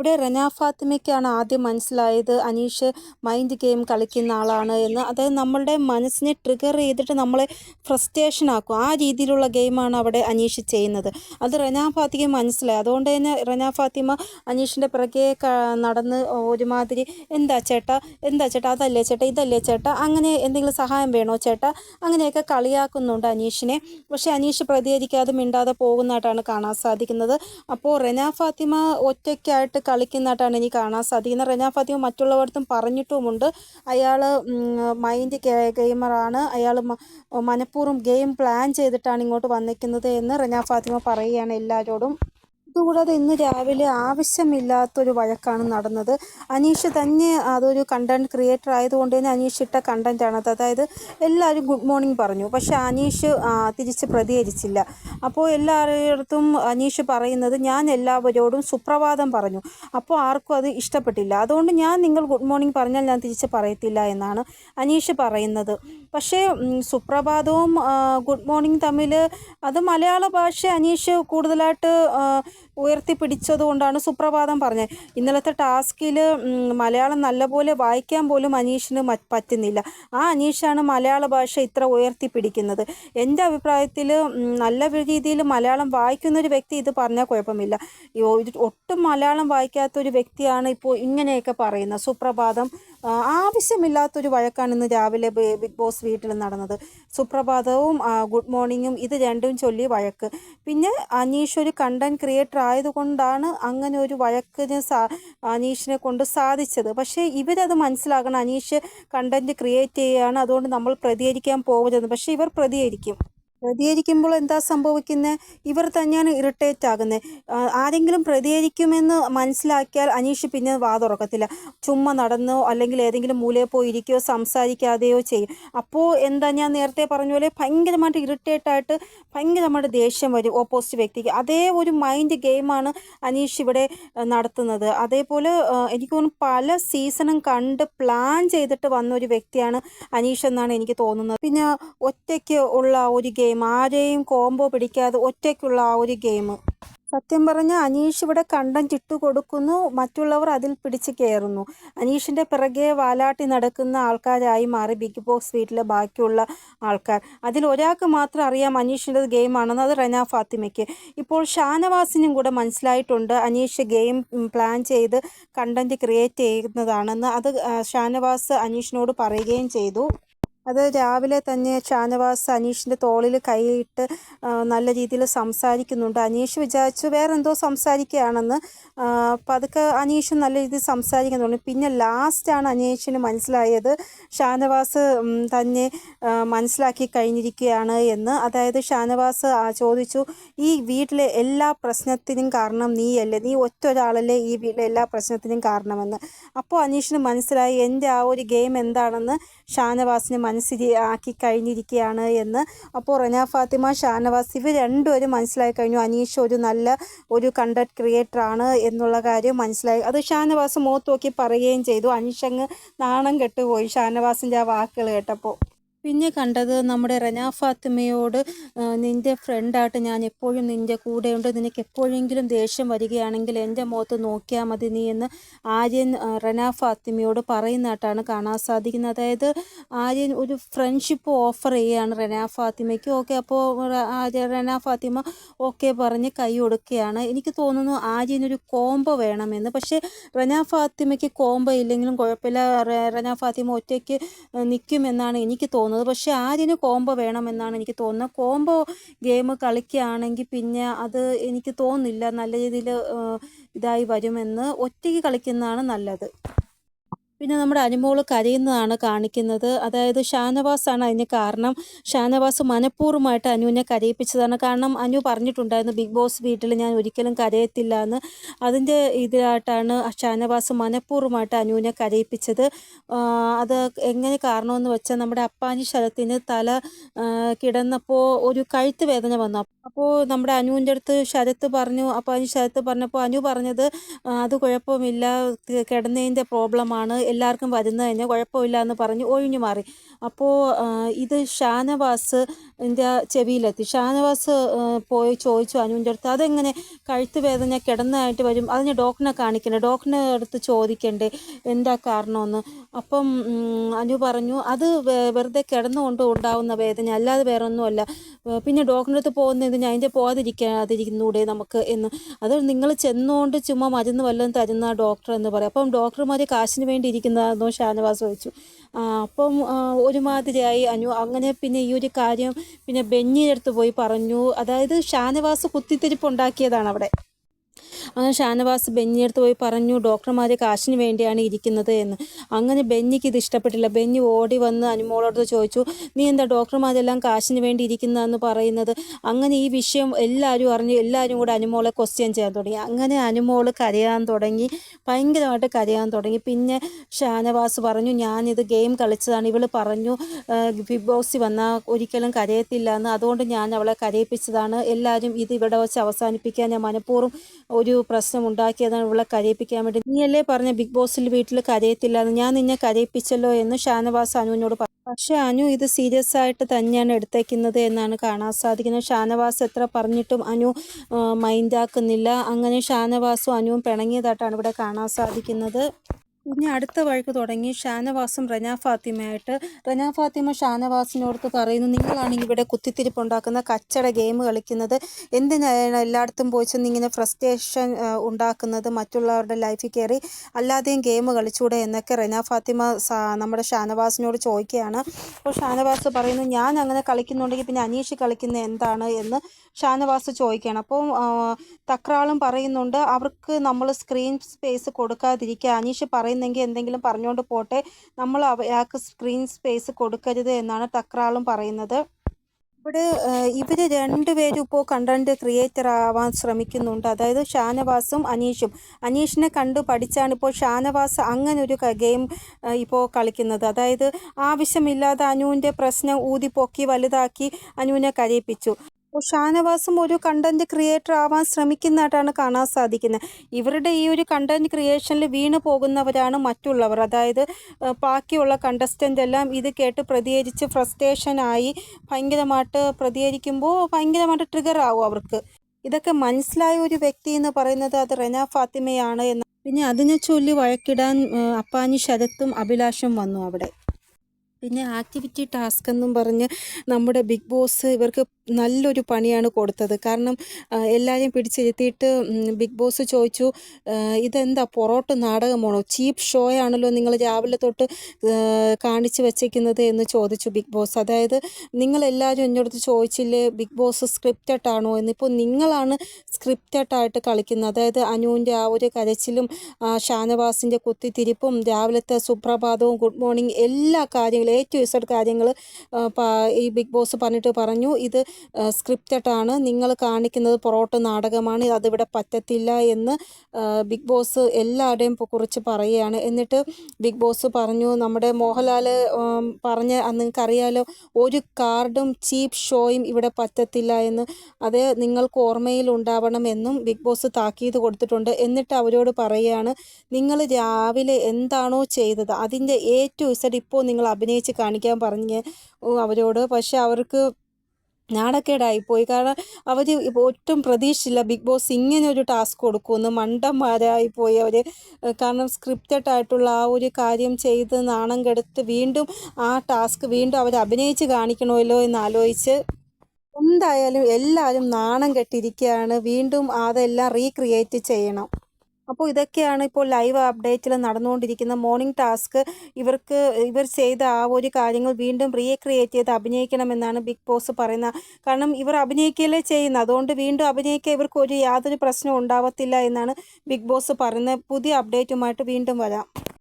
ഇവിടെ റന ഫാത്തിമയ്ക്കാണ് ആദ്യം മനസ്സിലായത്. അനീഷ് മൈൻഡ് ഗെയിം കളിക്കുന്ന ആളാണ് എന്ന്. അതായത് നമ്മളുടെ മനസ്സിനെ ട്രിഗർ ചെയ്തിട്ട് നമ്മളെ ഫ്രസ്ട്രേഷൻ ആക്കും. ആ രീതിയിലുള്ള ഗെയിമാണ് അവിടെ അനീഷ് ചെയ്യുന്നത്. അത് റന ഫാത്തിമയ്ക്ക് മനസ്സിലായി. അതുകൊണ്ട് തന്നെ റന ഫാത്തിമ അനീഷിന്റെ പിറകെ നടന്ന് ഒരുമാതിരി എന്താ ചേട്ടാ? എന്താ ചേട്ടാ? അതല്ലേ ചേട്ടാ? ഇതല്ലേ ചേട്ടാ? അങ്ങനെ എന്തെങ്കിലും സഹായം വേണോ ചേട്ടാ? അങ്ങനെയൊക്കെ കളിയാക്കുന്നുണ്ട് അനീഷിനെ. പക്ഷേ അനീഷ് പ്രതികരിക്കാതെ മിണ്ടാതെ പോകുന്നതായിട്ടാണ് കാണാൻ സാധിക്കുന്നത്. അപ്പോൾ റെന ഫാത്തിമ ഒറ്റയ്ക്കായിട്ട് കളിക്കുന്നതായിട്ടാണ് എനിക്ക് കാണാൻ സാധിക്കുന്നത്. റെന ഫാത്തിമ മറ്റുള്ളവരടുത്തും പറഞ്ഞിട്ടുമുണ്ട്. അയാൾ മൈൻഡ് ഗെയിമറാണ് അയാൾ മനഃപൂർവം ഗെയിം പ്ലാൻ ചെയ്തിട്ടാണ് ഇങ്ങോട്ട് വന്നിരിക്കുന്നത് എന്ന് റെന ഫാത്തിമ പറയുകയാണ് എല്ലാവരോടും. ഇതുകൂടാതെ ഇന്ന് രാവിലെ ആവശ്യമില്ലാത്തൊരു വഴക്കാണ് നടന്നത്. അനീഷ് തന്നെ അതൊരു കണ്ടന്റ് ക്രിയേറ്റർ ആയതുകൊണ്ട് തന്നെ അനീഷ് ഇട്ട കണ്ടന്റ് ആണത് അതായത് എല്ലാവരും ഗുഡ് മോർണിംഗ് പറഞ്ഞു. പക്ഷെ അനീഷ് തിരിച്ച് പ്രതികരിച്ചില്ല. അപ്പോൾ എല്ലാവരുടെയടുത്തും അനീഷ് പറയുന്നത് ഞാൻ എല്ലാവരോടും സുപ്രഭാതം പറഞ്ഞു. അപ്പോൾ ആർക്കും അത് ഇഷ്ടപ്പെട്ടില്ല. അതുകൊണ്ട് ഞാൻ നിങ്ങൾ ഗുഡ് മോർണിംഗ് പറഞ്ഞാൽ ഞാൻ തിരിച്ച് പറയത്തില്ല എന്നാണ് അനീഷ് പറയുന്നത്. പക്ഷേ സുപ്രഭാതവും ഗുഡ് മോർണിംഗ് തമ്മിൽ അത് മലയാള ഭാഷ അനീഷ് കൂടുതലായിട്ട് ആ, ഉയർത്തിപ്പിടിച്ചത് കൊണ്ടാണ് സുപ്രഭാതം പറഞ്ഞത്. ഇന്നലത്തെ ടാസ്കിൽ മലയാളം നല്ലപോലെ വായിക്കാൻ പോലും അനീഷിന് പറ്റുന്നില്ല. ആ അനീഷാണ് മലയാള ഭാഷ ഇത്ര ഉയർത്തിപ്പിടിക്കുന്നത്. എന്റെ അഭിപ്രായത്തിൽ നല്ല രീതിയിൽ മലയാളം വായിക്കുന്ന ഒരു വ്യക്തി ഇത് പറഞ്ഞാൽ കുഴപ്പമില്ല. ഒട്ടും മലയാളം വായിക്കാത്ത ഒരു വ്യക്തിയാണ് ഇപ്പോൾ ഇങ്ങനെയൊക്കെ പറയുന്നത്. സുപ്രഭാതം ആവശ്യമില്ലാത്തൊരു വഴക്കാണ് ഇന്ന് രാവിലെ ബിഗ് ബോസ് വീട്ടിൽ നടന്നത്. സുപ്രഭാതവും ഗുഡ് മോർണിംഗും ഇത് രണ്ടും ചൊല്ലി വഴക്ക്. പിന്നെ അനീഷ് ഒരു കണ്ടന്റ് ക്രിയേറ്റർ ആയതുകൊണ്ടാണ് അങ്ങനെ ഒരു വഴക്കിന് സാ അനീഷിനെ കൊണ്ട് സാധിച്ചത്. പക്ഷേ ഇവരത് മനസ്സിലാക്കണം. അനീഷ് കണ്ടന്റ് ക്രിയേറ്റ് ചെയ്യുകയാണ് അതുകൊണ്ട് നമ്മൾ പ്രതികരിക്കാൻ പോകരുത് പക്ഷേ ഇവർ പ്രതികരിക്കും. പ്രതികരിക്കുമ്പോൾ എന്താ സംഭവിക്കുന്നത് ഇവർ തന്നെയാണ് ഇറിറ്റേറ്റ് ആകുന്നത് ആരെങ്കിലും പ്രതികരിക്കുമെന്ന് മനസ്സിലാക്കിയാൽ അനീഷ് പിന്നെ വാതുറക്കത്തില്ല ചുമ്മാ നടന്നോ അല്ലെങ്കിൽ ഏതെങ്കിലും മൂലയിൽ പോയി ഇരിക്കുകയോ സംസാരിക്കാതെയോ ചെയ്യും. അപ്പോൾ എന്താ ഞാൻ നേരത്തെ പറഞ്ഞ പോലെ ഭയങ്കരമായിട്ട് ഇറിറ്റേറ്റ് ആയിട്ട് ഭയങ്കരമായിട്ട് ദേഷ്യം വരും ഓപ്പോസിറ്റ് വ്യക്തിക്ക്. അതേ ഒരു മൈൻഡ് ഗെയിമാണ് അനീഷ് ഇവിടെ നടത്തുന്നത്. അതേപോലെ എനിക്ക് തോന്നുന്നു പല സീസണും കണ്ട് പ്ലാൻ ചെയ്തിട്ട് വന്ന ഒരു വ്യക്തിയാണ് അനീഷ് എന്നാണ് എനിക്ക് തോന്നുന്നത്. പിന്നെ ഒറ്റയ്ക്ക് ഉള്ള ഒരു ഗെയിം ആരെയും കോംബോ പിടിക്കാതെ ഒറ്റയ്ക്കുള്ള ആ ഒരു ഗെയിം സത്യം പറഞ്ഞാൽ അനീഷ് ഇവിടെ കണ്ടന്റ് ഇട്ടു കൊടുക്കുന്നു. മറ്റുള്ളവർ അതിൽ പിടിച്ച് കയറുന്നു. അനീഷിന്റെ പിറകെ വാലാട്ടി നടക്കുന്ന ആൾക്കാരായി മാറി ബിഗ് ബോസ് വീട്ടിലെ ബാക്കിയുള്ള ആൾക്കാർ. അതിൽ ഒരാൾക്ക് മാത്രം അറിയാം അനീഷിന്റെ ഗെയിമാണെന്ന് അത് റന ഫാത്തിമയ്ക്ക്. ഇപ്പോൾ ഷാനവാസിനും കൂടെ മനസ്സിലായിട്ടുണ്ട് അനീഷ് ഗെയിം പ്ലാൻ ചെയ്ത് കണ്ടന്റ് ക്രിയേറ്റ് ചെയ്യുന്നതാണെന്ന്. അത് ഷാനവാസ് അനീഷിനോട് പറയുകയും ചെയ്തു. അത് രാവിലെ തന്നെ ഷാനവാസ് അനീഷിന്റെ തോളിൽ കൈയിട്ട് നല്ല രീതിയിൽ സംസാരിക്കുന്നുണ്ട്. അനീഷ് വിചാരിച്ചു വേറെ എന്തോ സംസാരിക്കുകയാണെന്ന് അപ്പം അതൊക്കെ അനീഷ് നല്ല രീതിയിൽ സംസാരിക്കുന്നുണ്ട്. പിന്നെ ലാസ്റ്റാണ് അനീഷിന് മനസ്സിലായത് ഷാനവാസ് തന്നെ മനസ്സിലാക്കി കഴിഞ്ഞിരിക്കുകയാണ് എന്ന്. അതായത് ഷാനവാസ് ചോദിച്ചു ഈ വീട്ടിലെ എല്ലാ പ്രശ്നത്തിനും കാരണം നീയല്ലേ? നീ ഒറ്റ ഒരാളല്ലേ ഈ വീട്ടിലെ എല്ലാ പ്രശ്നത്തിനും കാരണമെന്ന്? അപ്പോൾ അനീഷിന് മനസ്സിലായി എന്റെ ആ ഒരു ഗെയിം എന്താണെന്ന് ഷാനവാസിന് മനസ്സിൽ ആക്കി കഴിഞ്ഞിരിക്കുകയാണ് എന്ന്. അപ്പോൾ റന ഫാത്തിമ ഷാനവാസ് ഇവർ രണ്ടുപേരും മനസ്സിലായി കഴിഞ്ഞു. അനീഷ് ഒരു നല്ല ഒരു കണ്ടന്റ് ക്രിയേറ്റർ ആണ് എന്നുള്ള കാര്യം മനസ്സിലായി. അത് ഷാനവാസ് മുഖത്ത് നോക്കി പറയുകയും ചെയ്തു. അനീഷ് അങ്ങ് നാണം കെട്ടുപോയി ഷാനവാസിന്റെ ആ വാക്കുകൾ കേട്ടപ്പോൾ. പിന്നെ കണ്ടത് നമ്മുടെ റനാ ഫാത്തിമയോട് നിന്റെ ഫ്രണ്ടായിട്ട് ഞാൻ എപ്പോഴും നിന്റെ കൂടെയുണ്ട്. നിനക്ക് എപ്പോഴെങ്കിലും ദേഷ്യം വരികയാണെങ്കിൽ എന്റെ മുഖത്ത് നോക്കിയാൽ മതി നീ എന്ന് ആര്യൻ റനാ ഫാത്തിമയോട് പറയുന്നതായിട്ടാണ് കാണാൻ സാധിക്കുന്നത്. അതായത് ആര്യൻ ഒരു ഫ്രണ്ട്ഷിപ്പ് ഓഫർ ചെയ്യുകയാണ് റനാ ഫാത്തിമയ്ക്ക്. ഓക്കെ അപ്പോൾ ആര്യ റനാ ഫാത്തിമ ഓക്കെ പറഞ്ഞ് കൈ കൊടുക്കുകയാണ്. എനിക്ക് തോന്നുന്നു ആര്യൻ ഒരു കോംബോ വേണമെന്ന്. പക്ഷേ റനാ ഫാത്തിമയ്ക്ക് കോംബോ ഇല്ലെങ്കിലും കുഴപ്പമില്ല. റന ഫാത്തിമ ഒറ്റയ്ക്ക് നിൽക്കുമെന്നാണ് എനിക്ക് തോന്നുന്നത്. പക്ഷേ ആര്യന് കോംബോ വേണമെന്നാണ് എനിക്ക് തോന്നുന്നത്. കോംബോ ഗെയിം കളിക്കുകയാണെങ്കിൽ പിന്നെ അത് എനിക്ക് തോന്നുന്നില്ല. നല്ല രീതിയിൽ ഇതായി വരുമെന്ന് ഒറ്റയ്ക്ക് കളിക്കുന്നതാണ് നല്ലത്. പിന്നെ നമ്മുടെ അനുമോൾ കരയുന്നതാണ് കാണിക്കുന്നത്. അതായത് ഷാനവാസാണ് അതിന് കാരണം. ഷാനവാസ് മനഃപൂർവമായിട്ട് അനുവിനെ കരയിപ്പിച്ചതാണ്. കാരണം അനു പറഞ്ഞിട്ടുണ്ടായിരുന്നു ബിഗ് ബോസ് വീട്ടിൽ ഞാൻ ഒരിക്കലും കരയത്തില്ല എന്ന് അതിന്റെ ഇതിലായിട്ടാണ് ഷാനവാസ് മനഃപൂർവമായിട്ട് അനുവിനെ കരയിപ്പിച്ചത്. അത് എങ്ങനെ കാരണമെന്ന് വെച്ചാൽ നമ്മുടെ അപ്പാനി ശരത്തിന് തല കിടന്നപ്പോൾ ഒരു കഴുത്ത് വേദന വന്നു. അപ്പോൾ നമ്മുടെ അനുവിന്റെ അടുത്ത് ശരത്ത് പറഞ്ഞു അപ്പാനി ശരത്ത് പറഞ്ഞപ്പോൾ അനു പറഞ്ഞത് അത് കുഴപ്പമില്ല കിടന്നതിന്റെ പ്രോബ്ലമാണ്. എല്ലാവർക്കും വരുന്നത് കഴിഞ്ഞാൽ കുഴപ്പമില്ല എന്ന് പറഞ്ഞ് ഒഴിഞ്ഞു മാറി. അപ്പോൾ ഇത് ഷാനവാസ് എന്റെ ചെവിയിലെത്തി. ഷാനവാസ് പോയി ചോദിച്ചു അനുവിന്റെ അടുത്ത് അതെങ്ങനെ? കഴുത്ത് വേദന കിടന്നതായിട്ട് വരും. അതിന് ഡോക്ടറിനെ കാണിക്കണ്ടേ? ഡോക്ടറിനെ അടുത്ത് ചോദിക്കണ്ടേ? എന്താ കാരണമെന്ന് അപ്പം അനു പറഞ്ഞു അത് വെറുതെ കിടന്നുകൊണ്ട് ഉണ്ടാവുന്ന വേദന അല്ലാതെ വേറെ ഒന്നുമല്ല പിന്നെ ഡോക്ടറിന്റെ അടുത്ത് പോകുന്നത് ഞാൻ അതിന്റെ പോകാതിരിക്കാതിരിക്കുന്നൂടെ നമുക്ക്? എന്ന്. അത് നിങ്ങൾ ചെന്നുകൊണ്ട് ചുമ്മാ മരുന്ന് വല്ലതും തരുന്ന ഡോക്ടർ എന്ന് പറയും. അപ്പം ഡോക്ടർമാർ കാശിന് വേണ്ടി ഇരിക്കുന്നതാണെന്നോ ഷാനവാസ് ചോദിച്ചു. അപ്പം ഒരുമാതിരിയായി അനു. അങ്ങനെ പിന്നെ ഈ ഒരു കാര്യം പിന്നെ ബെന്നിയുടെ അടുത്ത് പോയി പറഞ്ഞു. അതായത് ഷാനവാസ് കുത്തിത്തിരിപ്പ് ഉണ്ടാക്കിയതാണ് അവിടെ. അങ്ങനെ ഷാനവാസ് ബെന്നിയെടുത്ത് പോയി പറഞ്ഞു ഡോക്ടർമാരെ കാശിന് വേണ്ടിയാണ് ഇരിക്കുന്നത് എന്ന്. അങ്ങനെ ബെന്നിക്ക് ഇത് ഇഷ്ടപ്പെട്ടില്ല. ബെന്നി ഓടി വന്ന് അനുമോളോട് ചോദിച്ചു നീ എന്താ ഡോക്ടർമാരെല്ലാം കാശിന് വേണ്ടി ഇരിക്കുന്നതെന്ന് പറയുന്നത്? അങ്ങനെ ഈ വിഷയം എല്ലാവരും അറിഞ്ഞു. എല്ലാവരും കൂടെ അനുമോളെ ക്വസ്റ്റ്യൻ ചെയ്യാൻ തുടങ്ങി. അങ്ങനെ അനുമോൾ കരയാൻ തുടങ്ങി. ഭയങ്കരമായിട്ട് കരയാൻ തുടങ്ങി. പിന്നെ ഷാനവാസ് പറഞ്ഞു ഞാനിത് ഗെയിം കളിച്ചതാണ്. ഇവൾ പറഞ്ഞു ബിഗ് ബോസ് വന്നാൽ ഒരിക്കലും കരയത്തില്ല എന്ന്. അതുകൊണ്ട് ഞാൻ അവളെ കരയിപ്പിച്ചതാണ്. എല്ലാവരും ഇത് ഇവിടെ വെച്ച് അവസാനിപ്പിക്കാൻ ഞാൻ മനഃപൂർവം ഒരു പ്രശ്നം ഉണ്ടാക്കിയതാണ് ഇവളെ കരയിപ്പിക്കാൻ വേണ്ടി. നീയല്ലേ പറഞ്ഞ ബിഗ് ബോസിൽ വീട്ടിൽ കരയത്തില്ല ഞാൻ നിന്നെ കരയിപ്പിച്ചല്ലോ എന്ന് ഷാനവാസ് അനുവിനോട് പറഞ്ഞു പക്ഷെ അനു ഇത് സീരിയസ് ആയിട്ട് തന്നെയാണ് എടുത്തേക്കുന്നത് എന്നാണ് കാണാൻ സാധിക്കുന്നത്. ഷാനവാസ് എത്ര പറഞ്ഞിട്ടും അനു മൈൻഡാക്കുന്നില്ല അങ്ങനെ ഷാനവാസും അനുവും പിണങ്ങിയതായിട്ടാണ് ഇവിടെ കാണാൻ സാധിക്കുന്നത്. പിന്നെ അടുത്ത വഴിക്ക് തുടങ്ങി ഷാനവാസും റന ഫാത്തിമയായിട്ട്. റന ഫാത്തിമ ഷാനവാസിനോടത്ത് പറയുന്നു നിങ്ങളാണ് ഇവിടെ കുത്തിത്തിരിപ്പ് ഉണ്ടാക്കുന്ന കച്ചട ഗെയിം കളിക്കുന്നത്. എന്തിനാണ് എല്ലായിടത്തും പോയി ഇങ്ങനെ ഫ്രസ്ട്രേഷൻ ഉണ്ടാക്കുന്നത്? മറ്റുള്ളവരുടെ ലൈഫിൽ കയറി അല്ലാതെയും ഗെയിം കളിച്ചൂടെ? എന്നൊക്കെ റന ഫാത്തിമ നമ്മുടെ ഷാനവാസിനോട് ചോദിക്കുകയാണ്. അപ്പോൾ ഷാനവാസ് പറയുന്നു ഞാൻ അങ്ങനെ കളിക്കുന്നുണ്ടെങ്കിൽ പിന്നെ അനീഷ് കളിക്കുന്ന എന്താണ്? എന്ന് ഷാനവാസ് ചോദിക്കുകയാണ്. അപ്പോൾ തക്രാളും പറയുന്നുണ്ട് അവർക്ക് നമ്മൾ സ്ക്രീൻ സ്പേസ് കൊടുക്കാതിരിക്കുക അനീഷ് പറയുന്നെങ്കിൽ എന്തെങ്കിലും പറഞ്ഞുകൊണ്ട് പോട്ടെ. നമ്മൾ അയാൾക്ക് സ്ക്രീൻ സ്പേസ് കൊടുക്കരുത് എന്നാണ് തക്രാളും പറയുന്നത്. ഇവിടെ ഇവർ രണ്ടുപേരും ഇപ്പോൾ കണ്ടന്റ് ക്രിയേറ്റർ ആവാൻ ശ്രമിക്കുന്നുണ്ട്. അതായത് ഷാനവാസും അനീഷും. അനീഷിനെ കണ്ട് പഠിച്ചാണ് ഇപ്പോൾ ഷാനവാസ് അങ്ങനെ ഒരു ഗെയിം ഇപ്പോൾ കളിക്കുന്നത്. അതായത് ആവശ്യമില്ലാതെ അനുവിന്റെ പ്രശ്നം ഊതിപ്പൊക്കി വലുതാക്കി അനുവിനെ കരയിപ്പിച്ചു. ഷാനവാസും ഒരു കണ്ടന്റ് ക്രിയേറ്റർ ആവാൻ ശ്രമിക്കുന്നതായിട്ടാണ് കാണാൻ സാധിക്കുന്നത്. ഇവരുടെ ഈ ഒരു കണ്ടന്റ് ക്രിയേഷനിൽ വീണ് പോകുന്നവരാണ് മറ്റുള്ളവർ. അതായത് ബാക്കിയുള്ള കണ്ടസ്റ്റന്റ് എല്ലാം ഇത് കേട്ട് പ്രതികരിച്ച് ഫ്രസ്ട്രേഷനായി ഭയങ്കരമായിട്ട് പ്രതികരിക്കുമ്പോൾ ഭയങ്കരമായിട്ട് ട്രിഗർ ആവും അവർക്ക്. ഇതൊക്കെ മനസ്സിലായ ഒരു വ്യക്തി എന്ന് പറയുന്നത് അത് റെന ഫാത്തിമയാണ് എന്ന് പിന്നെ അതിനെ ചൊല്ലി വഴക്കിടാൻ അപ്പാനി ശരത്തും അഭിലാഷും വന്നു അവിടെ. പിന്നെ ആക്ടിവിറ്റി ടാസ്ക് എന്നും പറഞ്ഞ് നമ്മുടെ ബിഗ് ബോസ് ഇവർക്ക് നല്ലൊരു പണിയാണ് കൊടുത്തത്. കാരണം എല്ലാവരെയും പിടിച്ചിരുത്തിയിട്ട് ബിഗ് ബോസ് ചോദിച്ചു ഇതെന്താ പൊറോട്ട് നാടകമാണോ? ചീപ്പ് ഷോ ആണല്ലോ നിങ്ങൾ രാവിലെ തൊട്ട് കാണിച്ചു വച്ചേക്കുന്നത് എന്ന് ചോദിച്ചു ബിഗ് ബോസ്. അതായത് നിങ്ങളെല്ലാവരും എന്നോടത്ത് ചോദിച്ചില്ലേ ബിഗ് ബോസ് സ്ക്രിപ്റ്റഡ് ആണോ എന്ന്? ഇപ്പോൾ നിങ്ങളാണ് സ്ക്രിപ്റ്റഡ് ആയിട്ട് കളിക്കുന്നത്. അതായത് അനുവിന്റെ ആ ഒരു കരച്ചിലും ഷാനവാസിന്റെ കുത്തിത്തിരിപ്പും രാവിലത്തെ സുപ്രഭാതവും ഗുഡ് മോർണിംഗ് എല്ലാ കാര്യങ്ങളും ഏറ്റവും ഇസഡ് കാര്യങ്ങൾ ഈ ബിഗ് ബോസ് പറഞ്ഞിട്ട് പറഞ്ഞു. ഇത് സ്ക്രിപ്റ്റഡ് ആണ് നിങ്ങൾ കാണിക്കുന്നത് പൊറോട്ട നാടകമാണ്. അതിവിടെ പറ്റത്തില്ല എന്ന് ബിഗ് ബോസ് എല്ലാവരുടെയും കുറിച്ച് പറയുകയാണ്. എന്നിട്ട് ബിഗ് ബോസ് പറഞ്ഞു നമ്മുടെ മോഹൻലാൽ പറഞ്ഞ നിങ്ങൾക്കറിയാലോ ഒരു കാർഡും ചീപ്പ് ഷോയും ഇവിടെ പറ്റത്തില്ല എന്ന്. അത് നിങ്ങൾക്ക് ഓർമ്മയിൽ ഉണ്ടാവണമെന്നും ബിഗ് ബോസ് താക്കീത് കൊടുത്തിട്ടുണ്ട്. എന്നിട്ട് അവരോട് പറയുകയാണ് നിങ്ങൾ രാവിലെ എന്താണോ ചെയ്തത് അതിന്റെ ടു ഇസഡ് ഇപ്പോൾ നിങ്ങൾ അഭിനയിച്ച് കാണിക്കാൻ പറഞ്ഞ് അവരോട്. പക്ഷെ അവർക്ക് നാണക്കേടായിപ്പോയി. കാരണം അവർ ഒട്ടും പ്രതീക്ഷിച്ചില്ല. ബിഗ് ബോസ് ഇങ്ങനെ ഒരു ടാസ്ക് കൊടുക്കുമെന്ന് മണ്ടന്മാരായി പോയി അവർ കാരണം സ്ക്രിപ്റ്റഡ് ആയിട്ടുള്ള ആ ഒരു കാര്യം ചെയ്ത് നാണം കെടുത്ത് വീണ്ടും ആ ടാസ്ക് വീണ്ടും അവർ അഭിനയിച്ച് കാണിക്കണമല്ലോ എന്ന് ആലോചിച്ച് എന്തായാലും എല്ലാവരും നാണം കെട്ടിരിക്കുകയാണ് വീണ്ടും അതെല്ലാം റീക്രിയേറ്റ് ചെയ്യണം. അപ്പോൾ ഇതൊക്കെയാണ് ഇപ്പോൾ ലൈവ് അപ്ഡേറ്റിൽ നടന്നുകൊണ്ടിരിക്കുന്ന മോർണിംഗ് ടാസ്ക്. ഇവർക്ക് ഇവർ ചെയ്ത ആ ഒരു കാര്യങ്ങൾ വീണ്ടും റീക്രിയേറ്റ് ചെയ്ത് അഭിനയിക്കണമെന്നാണ് ബിഗ് ബോസ് പറയുന്നത്. കാരണം ഇവർ അഭിനയിക്കുകയല്ലേ ചെയ്യുന്നത്. അതുകൊണ്ട് വീണ്ടും അഭിനയിക്കുക ഇവർക്ക് ഒരു യാതൊരു പ്രശ്നവും ഉണ്ടാവത്തില്ല എന്നാണ് ബിഗ് ബോസ് പറയുന്നത്. പുതിയ അപ്ഡേറ്റുമായിട്ട് വീണ്ടും വരാം.